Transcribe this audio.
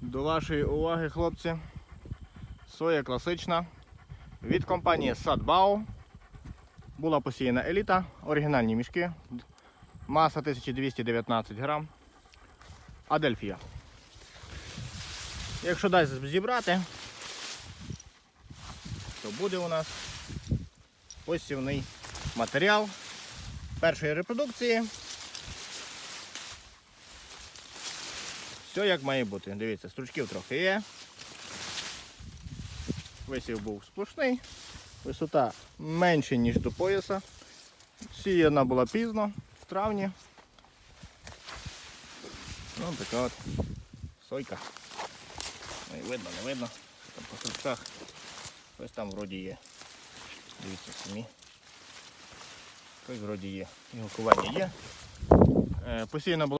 До вашої уваги, хлопці, соя класична від компанії Садбау. Була посіяна еліта, оригінальні мішки, маса 1219 грам. Адельфія. Якщо дасть зібрати, то буде у нас посівний матеріал першої репродукції. Все як має бути. Дивіться, стручків трохи є. Висів був сплошний. Висота менше, ніж до пояса. Сіяна була пізно, в травні. Ну, така от сойка. Ну, і видно, не видно. Там по стручках. Ось там вроді є. Дивіться самі. Ось вроді є. Гукування є. Е, Посіяна була.